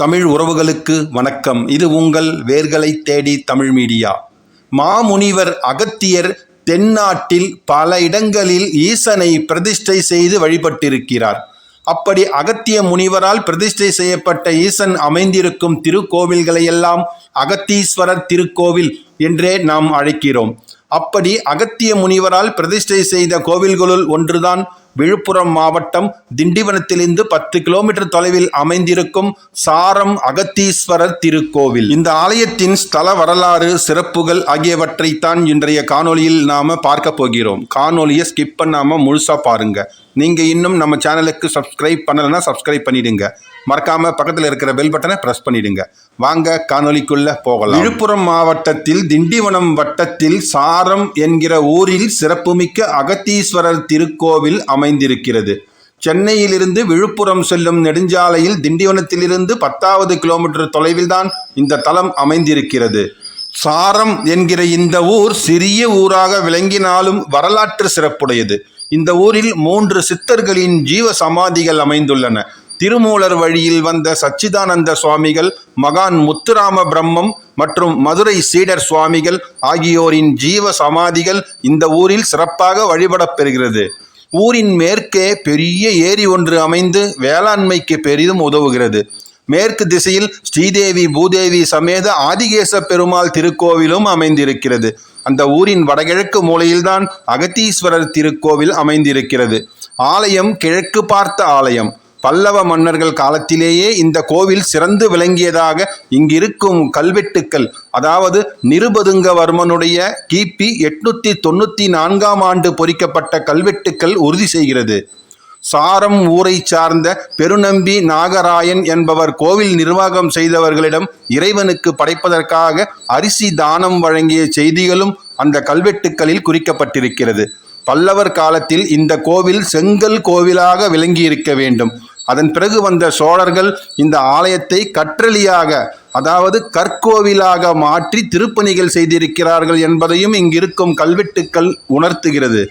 தமிழ் உறவுகளுக்கு வணக்கம். இது உங்கள் வேர்களை தேடி தமிழ் மீடியா. மாமுனிவர் அகத்தியர் தென்னாட்டில் பல இடங்களில் ஈசனை பிரதிஷ்டை செய்து வழிபட்டிருக்கிறார். அப்படி அகத்திய முனிவரால் பிரதிஷ்டை செய்யப்பட்ட ஈசன் அமைந்திருக்கும் திருக்கோவில்களையெல்லாம் அகத்தீஸ்வரர் திருக்கோவில் என்றே நாம் அழைக்கிறோம். அப்படி அகத்திய முனிவரால் பிரதிஷ்டை செய்த கோவில்களுள் ஒன்றுதான் விழுப்புரம் மாவட்டம் திண்டிவனத்திலிருந்து பத்து கிலோமீட்டர் தொலைவில் அமைந்திருக்கும் சாரம் அகத்தீஸ்வரர் திருக்கோவில். இந்த ஆலயத்தின் ஸ்தல வரலாறு சிறப்புகள் ஆகியவற்றைத்தான் இன்றைய காணொலியில் நாம பார்க்க போகிறோம். காணொலியை ஸ்கிப் பண்ணாம முழுசா பாருங்க. நீங்கள் இன்னும் நம்ம சேனலுக்கு சப்ஸ்கிரைப் பண்ணலைன்னா சப்ஸ்கிரைப் பண்ணிடுங்க. மறக்காம பக்கத்தில் இருக்கிற பெல் பட்டனை ப்ரெஸ் பண்ணிடுங்க. வாங்க காணொலிக்குள்ள போகலாம். விழுப்புரம் மாவட்டத்தில் திண்டிவனம் வட்டத்தில் சாரம் என்கிற ஊரில் சிறப்புமிக்க அகத்தீஸ்வரர் திருக்கோவில் அமைந்திருக்கிறது. சென்னையிலிருந்து விழுப்புரம் செல்லும் நெடுஞ்சாலையில் திண்டிவனத்திலிருந்து பத்தாவது கிலோமீட்டர் தொலைவில்தான் இந்த தலம் அமைந்திருக்கிறது. சாரம் என்கிற இந்த ஊர் சிறிய ஊராக விளங்கினாலும் வரலாற்று சிறப்புடையது. இந்த ஊரில் மூன்று சித்தர்களின் ஜீவ சமாதிகள் அமைந்துள்ளன. திருமூலர் வழியில் வந்த சச்சிதானந்த சுவாமிகள் மகான் முத்துராம பிரம்மம் மற்றும் மதுரை சீடர் சுவாமிகள் ஆகியோரின் ஜீவ சமாதிகள் இந்த ஊரில் சிறப்பாக வழிபடப் பெறுகிறது. ஊரின் மேற்கே பெரிய ஏரி ஒன்று அமைந்து வேளாண்மைக்கு பெரிதும் உதவுகிறது. மேற்கு திசையில் ஸ்ரீதேவி பூதேவி சமேத ஆதிகேச பெருமாள் திருக்கோவிலும் அமைந்திருக்கிறது. அந்த ஊரின் வடகிழக்கு மூலையில்தான் அகத்தீஸ்வரர் திருக்கோவில் அமைந்திருக்கிறது. ஆலயம் கிழக்கு பார்த்த ஆலயம். பல்லவ மன்னர்கள் காலத்திலேயே இந்த கோவில் சிறந்து விளங்கியதாக இங்கிருக்கும் கல்வெட்டுக்கள் அதாவது நிருபதுங்கவர்மனுடைய கிபி எட்நூத்தி தொண்ணூத்தி நான்காம் ஆண்டு பொறிக்கப்பட்ட கல்வெட்டுக்கள் உறுதி செய்கிறது. சாரம் ஊரை சார்ந்த பெருநம்பி நாகராயன் என்பவர் கோவில் நிர்வாகம் செய்தவர்களிடம் இறைவனுக்கு படைப்பதற்காக அரிசி தானம் வழங்கிய செய்திகளும் அந்த கல்வெட்டுக்களில் குறிக்கப்பட்டிருக்கிறது. பல்லவர் காலத்தில் இந்த கோவில் செங்கல் கோவிலாக விளங்கியிருக்க வேண்டும். அதன் பிறகு வந்த சோழர்கள் இந்த ஆலயத்தை கற்றளியாக அதாவது கற்கோவிலாக மாற்றி திருப்பணிகள் செய்திருக்கிறார்கள் என்பதையும் இங்கிருக்கும் கல்வெட்டுக்கள் உணர்த்துகிறது.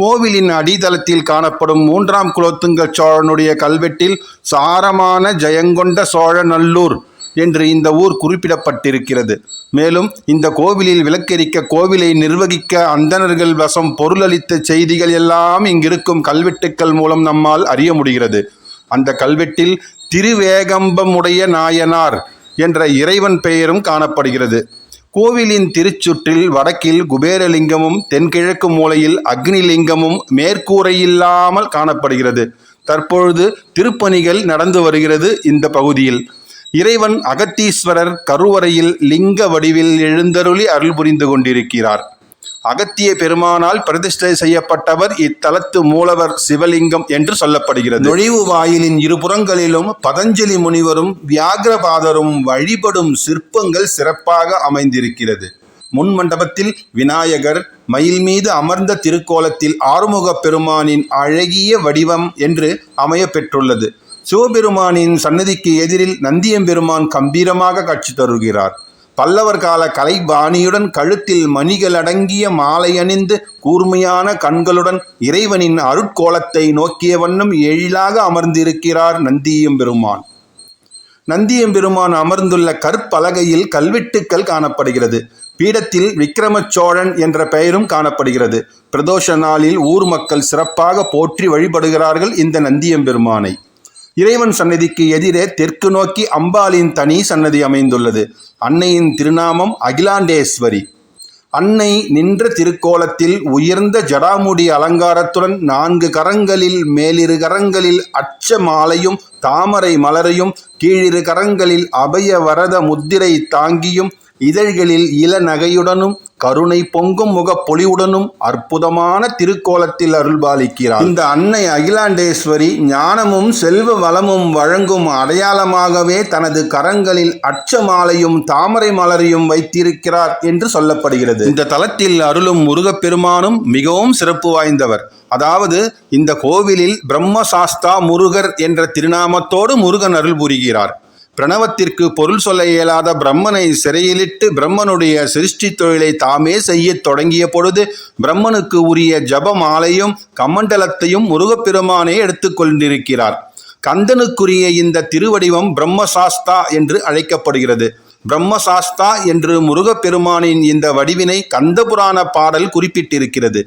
கோவிலின் அடித்தளத்தில் காணப்படும் மூன்றாம் குலோத்துங்க சோழனுடைய கல்வெட்டில் சாரமான ஜெயங்கொண்ட சோழநல்லூர் என்று இந்த ஊர் குறிப்பிடப்பட்டிருக்கிறது. மேலும் இந்த கோவிலில் விளக்கெரிக்க கோவிலை நிர்வகிக்க அந்தணர்கள் வசம் பொருளளித்த செய்திகள் எல்லாம் இங்கிருக்கும் கல்வெட்டுக்கள் மூலம் நம்மால் அறிய முடிகிறது. அந்த கல்வெட்டில் திருவேகம்பமுடைய நாயனார் என்ற இறைவன் பெயரும் காணப்படுகிறது. கோவிலின் திருச்சுற்றில் வடக்கில் குபேரலிங்கமும் தென்கிழக்கு மூலையில் அக்னிலிங்கமும் மேற்கூரையில்லாமல் காணப்படுகிறது. தற்பொழுது திருப்பணிகள் நடந்து வருகிறது இந்த பகுதியில். இறைவன் அகத்தீஸ்வரர் கருவறையில் லிங்க வடிவில் எழுந்தருளி அருள் புரிந்து கொண்டிருக்கிறார். அகத்திய பெருமானால் பிரதிஷ்டை செய்யப்பட்டவர் இத்தலத்து மூலவர் சிவலிங்கம் என்று சொல்லப்படுகிறது. நுழைவு வாயிலின் இருபுறங்களிலும் பதஞ்சலி முனிவரும் வியாகரபாதரும் வழிபடும் சிற்பங்கள் சிறப்பாக அமைந்திருக்கிறது. முன் மண்டபத்தில் விநாயகர் மயில் மீது அமர்ந்த திருக்கோலத்தில் ஆறுமுகப் பெருமானின் அழகிய வடிவம் என்று அமைய பெற்றுள்ளது சிவபெருமானின் சன்னதிக்கு எதிரில் நந்தியம்பெருமான் கம்பீரமாக காட்சி தருகிறார். பல்லவர் கால கலைபாணியுடன் கழுத்தில் மணிகள் அடங்கிய மாலை அணிந்து கூர்மையான கண்களுடன் இறைவனின் அருட்கோலத்தை நோக்கிய வண்ணம் எழிலாக அமர்ந்திருக்கிறார் நந்தியம்பெருமான். நந்தியம்பெருமான் அமர்ந்துள்ள கற்பலகையில் கல்வெட்டுக்கள் காணப்படுகிறது. பீடத்தில் விக்ரம சோழன் என்ற பெயரும் காணப்படுகிறது. பிரதோஷ நாளில் ஊர் மக்கள் சிறப்பாக போற்றி வழிபடுகிறார்கள் இந்த நந்தியம்பெருமானை. இறைவன் சன்னதிக்கு எதிரே தெற்கு நோக்கி அம்பாளின் தனி சன்னதி அமைந்துள்ளது. அன்னையின் திருநாமம் அகிலாண்டேஸ்வரி. அன்னை நின்ற திருக்கோலத்தில் உயர்ந்த ஜடாமுடி அலங்காரத்துடன் நான்கு கரங்களில் மேலிரு கரங்களில் அச்ச மாலையும் தாமரை மலரையும் கீழிரு கரங்களில் அபய வரத முத்திரை தாங்கியும் இதழ்களில் இளநகையுடனும் கருணை பொங்கும் முகப்பொலிவுடனும் அற்புதமான திருக்கோலத்தில் அருள்பாலிக்கிறார். இந்த அன்னை அகிலாண்டேஸ்வரி ஞானமும் செல்வ வளமும் வழங்கும் அடையாளமாகவே தனது கரங்களில் அச்சமாலையும் தாமரை மலரையும் வைத்திருக்கிறார் என்று சொல்லப்படுகிறது. இந்த தலத்தில் அருளும் முருகப்பெருமானும் மிகவும் சிறப்பு வாய்ந்தவர். அதாவது இந்த கோவிலில் பிரம்மசாஸ்தா முருகர் என்ற திருநாமத்தோடு முருகன் அருள் புரிகிறார். பிரணவத்திற்கு பொருள் சொல்ல இயலாத பிரம்மனை சிறையிலிட்டு பிரம்மனுடைய சிருஷ்டி தொழிலை தாமே செய்யத் தொடங்கிய பொழுது பிரம்மனுக்கு உரிய ஜப மாலையும் கமண்டலத்தையும் முருகப்பெருமானே எடுத்துக்கொண்டிருக்கிறார் கந்தனுக்குரிய இந்த திருவடிவம் பிரம்மசாஸ்தா என்று அழைக்கப்படுகிறது. பிரம்மசாஸ்தா என்று முருகப்பெருமானின் இந்த வடிவினை கந்தபுராண பாடல் குறிப்பிட்டிருக்கிறது.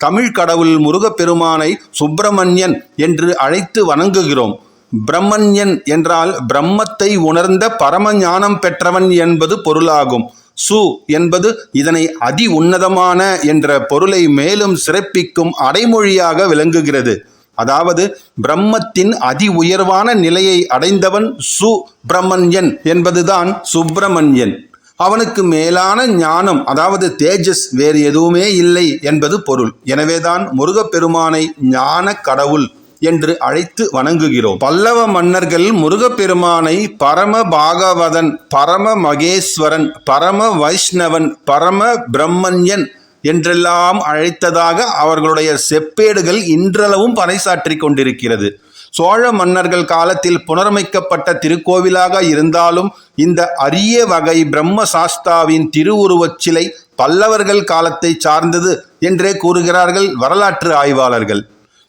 தமிழ் கடவுள் முருகப்பெருமானை சுப்பிரமணியன் என்று அழைத்து வணங்குகிறோம். பிரம்மன்யன் என்றால் பிரம்மத்தை உணர்ந்த பரம ஞானம் பெற்றவன் என்பது பொருளாகும். சு என்பது இதனை அதி உன்னதமான என்ற பொருளை மேலும் சிறப்பிக்கும் அடைமொழியாக விளங்குகிறது. அதாவது பிரம்மத்தின் அதி உயர்வான நிலையை அடைந்தவன் சு பிரம்மண்யன் என்பதுதான் சுப்பிரமணியன் அவனுக்கு மேலான ஞானம் அதாவது தேஜஸ் வேறு எதுவுமே இல்லை என்பது பொருள். எனவேதான் முருகப்பெருமானை ஞான கடவுள் என்று அழைத்து வணங்குகிறோம். பல்லவ மன்னர்கள் முருகப்பெருமானை பரம பாகவதன் பரம மகேஸ்வரன் பரம வைஷ்ணவன் பரம பிரம்மண்யன் என்றெல்லாம் அழைத்ததாக அவர்களுடைய செப்பேடுகள் இன்றளவும் பறைசாற்றி கொண்டிருக்கிறது. சோழ மன்னர்கள் காலத்தில் புனரமைக்கப்பட்ட திருக்கோவிலாக இருந்தாலும் இந்த அரிய வகை பிரம்ம சாஸ்தாவின் திருவுருவச் சிலை பல்லவர்கள் காலத்தை சார்ந்தது என்றே கூறுகிறார்கள் வரலாற்று ஆய்வாளர்கள்.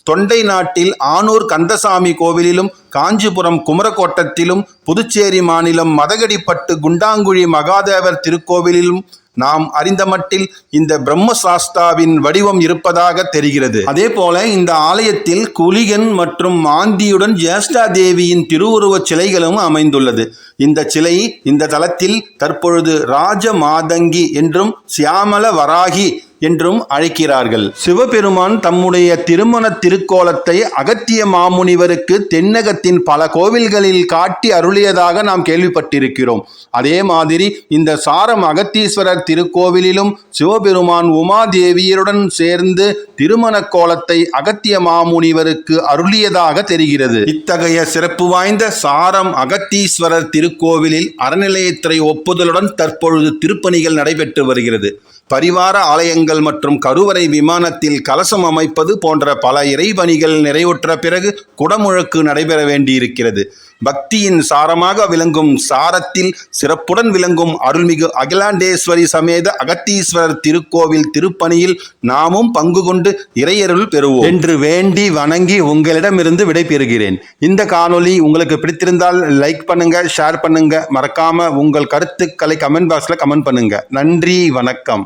தொண்டை நாட்டில் ஆனூர் கந்தசாமி கோவிலிலும் காஞ்சிபுரம் குமரக்கோட்டத்திலும் புதுச்சேரி மாநிலம் மதகடிப்பட்டு குண்டாங்குழி மகாதேவர் திருக்கோவிலிலும் நாம் அறிந்த மட்டில் இந்த பிரம்மசாஸ்தாவின் வடிவம் இருப்பதாக தெரிகிறது. அதே போல இந்த ஆலயத்தில் குலிகன் மற்றும் மாந்தியுடன் ஜேஷ்டா தேவியின் திருவுருவச் சிலைகளும் அமைந்துள்ளது. இந்த சிலை இந்த தலத்தில் தற்பொழுது ராஜ மாதங்கி என்றும் சியாமல வராகி என்றும் அழைக்கிறார்கள். சிவபெருமான் தம்முடைய திருமண திருக்கோலத்தை அகத்திய மாமுனிவருக்கு தென்னகத்தின் பல கோவில்களில் காட்டி அருளியதாக நாம் கேள்விப்பட்டிருக்கிறோம். அதே மாதிரி இந்த சாரம் அகத்தீஸ்வரர் திருக்கோவிலிலும் சிவபெருமான் உமாதேவியருடன் சேர்ந்து திருமண கோலத்தை அகத்திய மாமுனிவருக்கு அருளியதாக தெரிகிறது. இத்தகைய சிறப்பு வாய்ந்த சாரம் அகத்தீஸ்வரர் திருக்கோவிலில் அறநிலையத்துறை ஒப்புதலுடன் தற்பொழுது திருப்பணிகள் நடைபெற்று வருகிறது. பரிவார ஆலயங்கள் மற்றும் கருவறை விமானத்தில் கலசம் அமைப்பது போன்ற பல இறைபணிகள் நிறைவுற்ற பிறகு குடமுழக்கு நடைபெற வேண்டியிருக்கிறது. பக்தியின் சாரமாக விளங்கும் சாரத்தில் சிறப்புடன் விளங்கும் அருள்மிகு அகிலாண்டேஸ்வரி சமேத அகத்தீஸ்வரர் திருக்கோவில் திருப்பணியில் நாமும் பங்கு கொண்டு இறையருள் பெறுவோம். என்று வேண்டி வணங்கி உங்களிடமிருந்து விடைபெறுகிறேன். இந்த காணொளி உங்களுக்கு பிடித்திருந்தால் லைக் பண்ணுங்க ஷேர் பண்ணுங்க. மறக்காம உங்கள் கருத்துக்களை கமெண்ட் பாக்ஸில் கமெண்ட் பண்ணுங்க. நன்றி வணக்கம்.